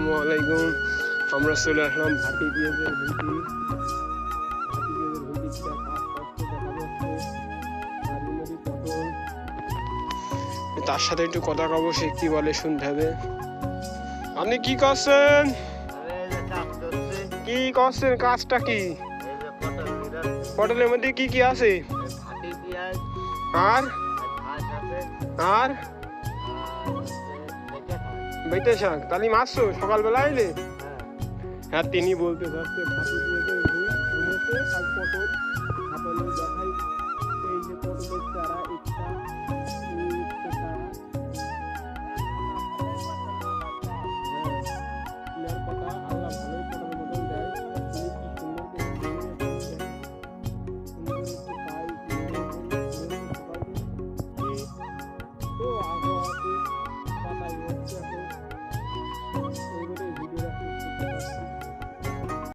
আসসালামাইকুম আমরা চলে আসলাম তার সাথে একটু কথা কব, সে কি বলে শুনতে হবে। আপনি কি করছেন? কি করছেন? কাজটা কি? পটলের মধ্যে কি কি আছে? আর? আর? বেটে শাক তাহলে মারছো সকালবেলা আইলে হ্যাঁ। তিনি বলতে পারছে Oh,